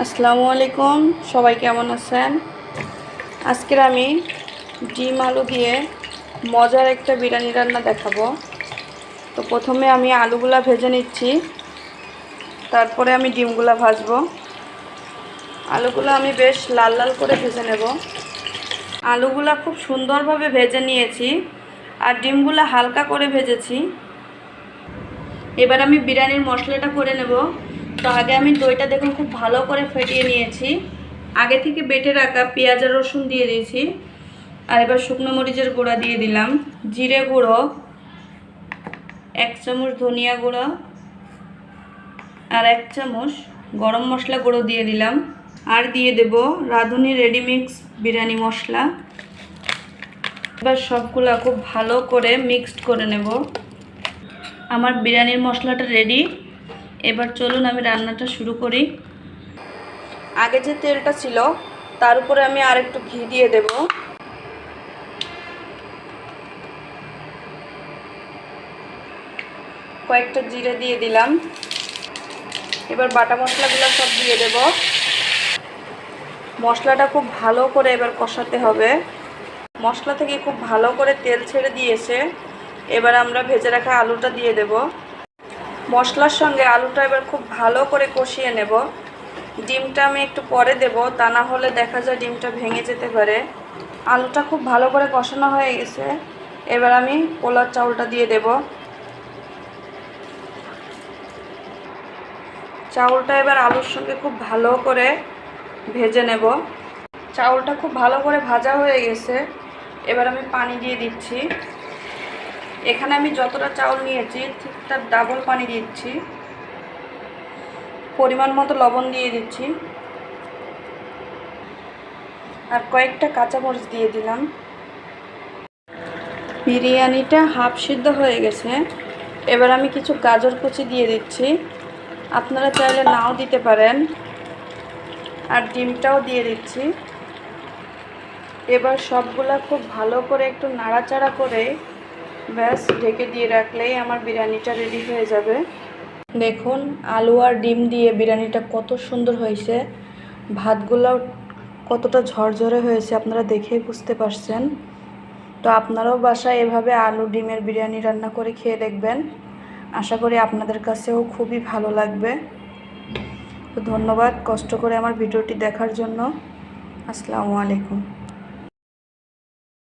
আসসালামু আলাইকুম, সবাই কেমন আছেন? আজকের আমি ডিম আলু দিয়ে মজার একটা বিরিয়ানি রান্না দেখাবো। তো প্রথমে আমি আলুগুলা ভেজে নিচ্ছি, তারপরে আমি ডিমগুলা ভাজবো। আলুগুলো আমি বেশ লাল লাল করে ভেজে নেব। আলুগুলা খুব সুন্দরভাবে ভেজে নিয়েছি আর ডিমগুলো হালকা করে ভেজেছি। এবার আমি বিরিয়ানির মশলাটা করে নেব। তো আগে আমি দইটা দেখুন খুব ভালো করে ফেটিয়ে নিয়েছি। আগে থেকে বেটে রাখা পেঁয়াজ আর রসুন দিয়ে দিয়েছি। আর এবার শুকনো মরিচের গুঁড়া দিয়ে দিলাম। জিরে গুঁড়ো, এক চামচ ধনিয়া গুঁড়ো আর এক চামচ গরম মশলা গুঁড়ো দিয়ে দিলাম। আর দিয়ে দেব রাঁধুনি রেডিমিক্স বিরিয়ানি মশলা। এবার সবগুলা খুব ভালো করে মিক্সড করে নেব। আমার বিরিয়ানির মশলাটা রেডি এবার চলুন আমি রান্নাটা শুরু করি। আগে যে তেলটা ছিল, তার উপরে আমি আর একটু ঘি দিয়ে দেব। কয়েকটা জিরে দিয়ে দিলাম। এবার বাটা মশলাগুলো সব দিয়ে দেব। মশলাটা খুব ভালো করে এবার কষাতে হবে। মশলা থেকে খুব ভালো করে তেল ছেড়ে দিয়েছে। এবার আমরা ভেজে রাখা আলুটা দিয়ে দেব। মশলার সঙ্গে আলুটা এবার খুব ভালো করে কষিয়ে নেব। ডিমটা আমি একটু পরে দেব, তা না হলে দেখা যায় ডিমটা ভেঙে যেতে পারে। আলুটা খুব ভালো করে কষানো হয়ে গেছে। এবার আমি পোলার চাউলটা দিয়ে দেব। চাউলটা এবার আলুর সঙ্গে খুব ভালো করে ভেজে নেব। চাউলটা খুব ভালো করে ভাজা হয়ে গেছে। এবার আমি পানি দিয়ে দিচ্ছি। এখানে আমি যতটা চাউল নিয়েছি, ঠিক তার ডাবল পানি দিচ্ছি। পরিমাণ মতো লবণ দিয়ে দিচ্ছি। আর কয়েকটা কাঁচামরিচ দিয়ে দিলাম। বিরিয়ানিটা হাফ সিদ্ধ হয়ে গেছে। এবার আমি কিছু গাজর কুচি দিয়ে দিচ্ছি। আপনারা চাইলে নাও দিতে পারেন। আর ডিমটাও দিয়ে দিচ্ছি। এবার সবগুলা খুব ভালো করে একটু নাড়াচাড়া করে ব্যাস, ঢেকে দিয়ে রাখলেই আমার বিরিয়ানিটা রেডি হয়ে যাবে। দেখুন, আলু আর ডিম দিয়ে বিরিয়ানিটা কত সুন্দর হয়েছে। ভাতগুলোও কতটা ঝরঝরে হয়েছে আপনারা দেখেই বুঝতে পারছেন। তো আপনারাও বাসায় এভাবে আলু, ডিমের বিরিয়ানি রান্না করে খেয়ে দেখবেন। আশা করি আপনাদের কাছেও খুবই ভালো লাগবে। তো ধন্যবাদ কষ্ট করে আমার ভিডিওটি দেখার জন্য। আসসালামু আলাইকুম।